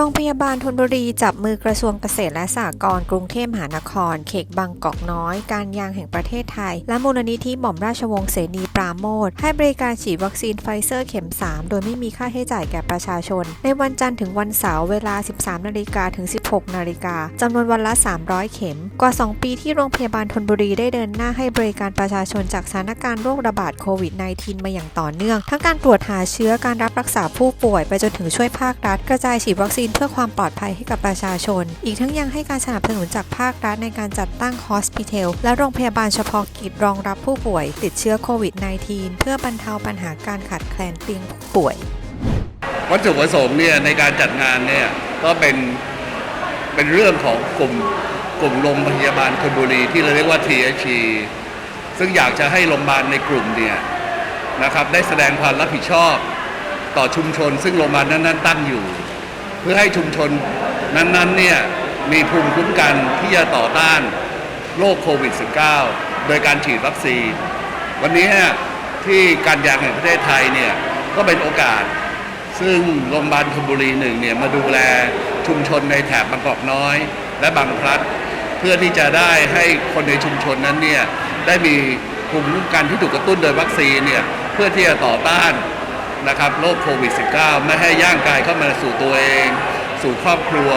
โรงพยาบาลธนบุรีจับมือกระทรวงเกษตรและสหกรณ์กรุงเทพมหานคร เขกบางกอกน้อย การยางแห่งประเทศไทย และมูลนิธิหม่อมราชวงศ์เสนีปราโมทให้บริการฉีดวัคซีนไฟเซอร์เข็ม 3 โดยไม่มีค่าใช้จ่ายแก่ประชาชน ในวันจันทร์ถึงวันเสาร์เวลา 13 นาฬิกาถึง 16 นาฬิกาจำนวนวันละ 300 เข็ม กว่า 2 ปีที่โรงพยาบาลธนบุรีได้เดินหน้าให้บริการประชาชนจากสถานการณ์โรคระบาดโควิด -19 มาอย่างต่อเนื่อง ทั้งการตรวจหาเชื้อการรับรักษาผู้ป่วยไปจนถึงช่วยภาครัฐกระจายฉีดวัคซีนเพื่อความปลอดภัยให้กับประชาชน อีกทั้งยังให้การสนับสนุนจากภาครัฐในการจัดตั้งฮอสพิเทลและโรงพยาบาลเฉพาะกิจรองรับผู้ป่วย ติดเชื้อโควิด -19 เพื่อบรรเทาปัญหาการขาดแคลนเตียงผู้ป่วย วัตถุประสงค์เนี่ยในการจัดงานเนี่ยก็เป็นเป็นเรื่องของกลุ่มกลุ่มโรงพยาบาลธนบุรีที่เราเรียกว่า THC ซึ่งอยากจะให้โรงพยาบาลในกลุ่มเนี่ยนะครับได้แสดงความรับผิดชอบต่อชุมชน ซึ่งโรงพยาบาลนั้น ๆ ตั้งอยู่ เพื่อให้ชุมชนนั้นๆเนี่ยมีภูมิคุ้มกันที่จะต่อต้านโรคโควิด -19 โดยการฉีดวัคซีน วันนี้ที่การยางแห่งประเทศไทยเนี่ยก็เป็นโอกาส ซึ่งโรงพยาบาลธนบุรีหนึ่งเนี่ยมาดูแลชุมชนในแถบบางกอกน้อย และบางพลัด เพื่อที่จะได้ให้คนในชุมชนนั้นเนี่ยได้มีภูมิคุ้มกันที่ถูกกระตุ้นโดยวัคซีนเนี่ยเพื่อที่จะต่อต้าน นะครับโรคโควิด -19 ไม่ให้ย่างกายเข้ามาสู่ตัวเอง สู่ครอบครัว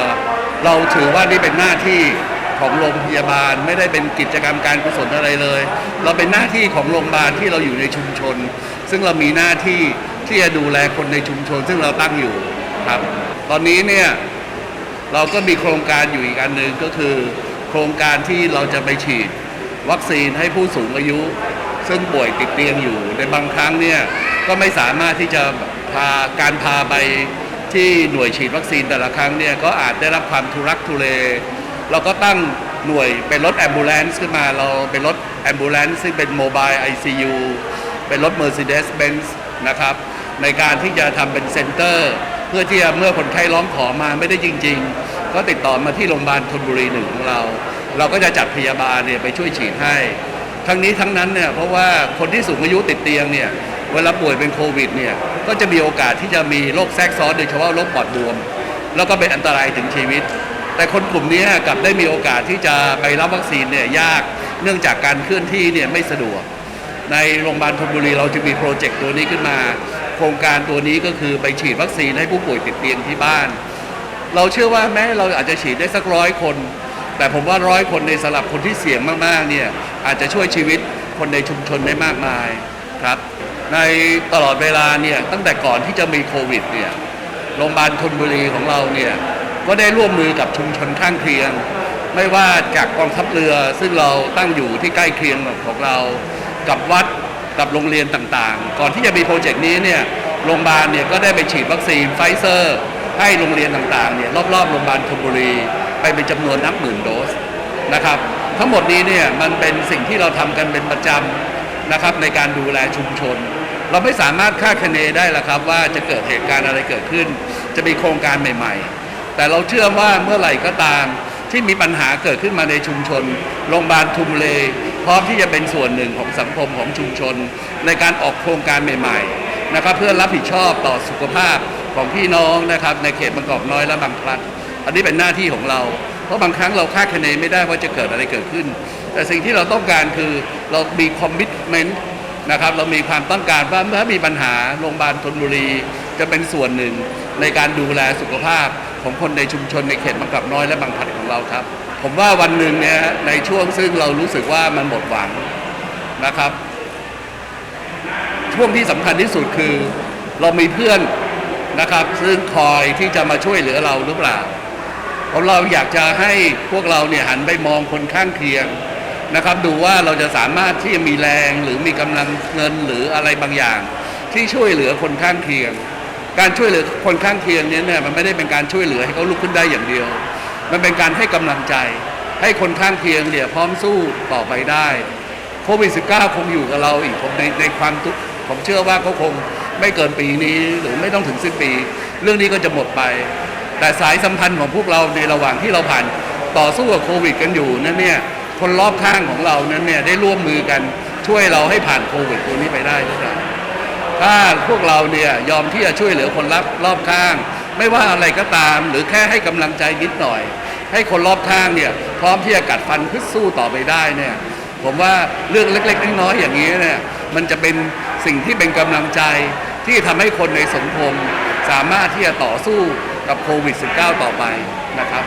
เราถือว่านี่เป็นหน้าที่ของโรงพยาบาลไม่ได้เป็นกิจกรรมการกุศลอะไรเลย เราเป็นหน้าที่ของโรงพยาบาลที่เราอยู่ในชุมชน ซึ่งเรามีหน้าที่ที่จะดูแลคนในชุมชน ซึ่งเราตั้งอยู่ครับ ตอนนี้เนี่ยเราก็มีโครงการอยู่อีกอันหนึ่งก็คือ โครงการที่เราจะไปฉีดวัคซีนให้ผู้สูงอายุ ซึ่งป่วยติดเตียงอยู่ในบางครั้งเนี่ย ก็ไม่สามารถที่จะพาการพาไปที่หน่วยฉีดวัคซีนแต่ละครั้งเนี่ยก็อาจได้รับความทุรักทุเล เราก็ตั้งหน่วยเป็นรถแอมบูเลนซ์ขึ้นมาเราเป็นรถแอมบูเลนซ์ซึ่งเป็นโมบาย ICU เป็นรถ Mercedes-Benz นะครับในการที่จะทำเป็นเซ็นเตอร์ เพื่อที่จะเมื่อคนไข้ร้องขอมาไม่ได้จริง ๆ ก็ติดต่อมาที่โรงพยาบาลธนบุรีหนึ่งของเรา เราก็จะจัดพยาบาลเนี่ยไปช่วยฉีดให้ ทั้งนี้ทั้งนั้นเนี่ยเพราะว่าคนที่สูงอายุติดเตียงเนี่ย เวลาป่วยเป็นโควิดเนี่ยก็จะมีโอกาสที่จะมีโรคแทรกซ้อนโดยเฉพาะโรคปอดบวม แล้วก็เป็นอันตรายถึงชีวิต แต่คนกลุ่มนี้กลับได้มีโอกาสที่จะไปรับวัคซีนเนี่ยยากเนื่องจากการเคลื่อนที่เนี่ยไม่สะดวก ในโรงพยาบาลธนบุรีเราจะมีโปรเจกต์ตัวนี้ขึ้นมา โครงการตัวนี้ก็คือไปฉีดวัคซีนให้ผู้ป่วยติดเตียงที่บ้าน เราเชื่อว่าแม้เราอาจจะฉีดได้สักร้อยคน แต่ผมว่าร้อยคนในสำหรับคนที่เสี่ยงมากๆเนี่ยอาจจะช่วยชีวิตคนในชุมชนได้มากมายครับ ในตลอดเวลาเนี่ยตั้งแต่ก่อนที่จะมีโควิดเนี่ยโรงพยาบาลธนบุรีของเราเนี่ยก็ได้ร่วมมือกับชุมชนข้างเคียง ไม่ว่าจากกองทัพเรือซึ่งเราตั้งอยู่ที่ใกล้เคียงของเรา กับวัดกับโรงเรียนต่างๆ ก่อนที่จะมีโปรเจกต์นี้เนี่ยโรงพยาบาลเนี่ยก็ได้ไปฉีดวัคซีนไฟเซอร์ ให้โรงเรียนต่างๆเนี่ยรอบๆโรงพยาบาลธนบุรีไปเป็นจำนวนนับหมื่นโดสนะครับ ทั้งหมดนี้เนี่ยมันเป็นสิ่งที่เราทำกันเป็นประจำนะครับในการดูแลชุมชน เราไม่สามารถคาดคะเนได้ละครับ ว่าจะเกิดเหตุการณ์อะไรเกิดขึ้น จะมีโครงการใหม่ ๆ แต่เราเชื่อว่าเมื่อไหร่ก็ตามที่มีปัญหาเกิดขึ้นมาในชุมชน โรงพยาบาลทุมเล พร้อมที่จะเป็นส่วนหนึ่งของสังคมของชุมชน ในการออกโครงการใหม่ๆนะครับเพื่อรับผิดชอบต่อสุขภาพของพี่น้องนะครับในเขตบางกอกน้อยและบางพลัด อันนี้เป็นหน้าที่ของเรา เพราะบางครั้งเราคาดคะเนไม่ได้ว่าจะเกิดอะไรเกิดขึ้น แต่สิ่งที่เราต้องการคือเรามีคอมมิชเมนต์ นะครับ เรามีความต้องการว่าเมื่อมีปัญหาโรงพยาบาลธนบุรี จะเป็นส่วนหนึ่งในการดูแลสุขภาพของคนในชุมชนในเขตบางกอกน้อยและบางพลัดของเราครับ ผมว่าวันหนึ่งเนี่ยในช่วงซึ่งเรารู้สึกว่ามันหมดหวังนะครับ ช่วงที่สำคัญที่สุดคือ เรามีเพื่อนนะครับ ซึ่งคอยที่จะมาช่วยเหลือเราหรือเปล่าเพราะเราอยากจะให้พวกเราเนี่ยหันไปมองคนข้างเคียง นะครับ ดูว่าเราจะสามารถที่จะมีแรงหรือมีกำลังเงินหรืออะไรบางอย่าง ที่ช่วยเหลือคนข้างเคียง การช่วยเหลือคนข้างเคียงเนี้เนี่ยมันไม่ได้เป็นการช่วยเหลือให้เขาลุกขึ้นได้อย่างเดียว มันเป็นการให้กำลังใจ ให้คนข้างเคียงเนี่ยพร้อมสู้ต่อไปได้โควิด -19 คงอยู่กับเราอีกผมในในความทุกผมเชื่อว่าเขาคงไม่เกินปีนี้หรือไม่ต้องถึงสิ้นปี เรื่องนี้ก็จะหมดไป แต่สายสัมพันธ์ของพวกเราในระหว่างที่เราผ่านต่อสู้กับโควิด กันอยู่นั้นเนี่ย คนรอบข้างของเรานั้นเนี่ยได้ร่วมมือกันช่วยเราให้ผ่านโควิดตัวนี้ไปได้ด้วยกันถ้าพวกเราเนี่ยยอมที่จะช่วยเหลือคนรับรอบข้าง ไม่ว่าอะไรก็ตาม หรือแค่ให้กำลังใจนิดหน่อย ให้คนรอบข้างเนี่ยพร้อมที่จะกัดฟันพึ่สู้ต่อไปได้เนี่ยผมว่าเรื่องเล็กๆน้อยๆอย่างนี้เนี่ยมันจะเป็นสิ่งที่เป็นกำลังใจที่ทำให้คนในสังคมสามารถที่จะต่อสู้กับโควิด -19 ต่อไปนะครับ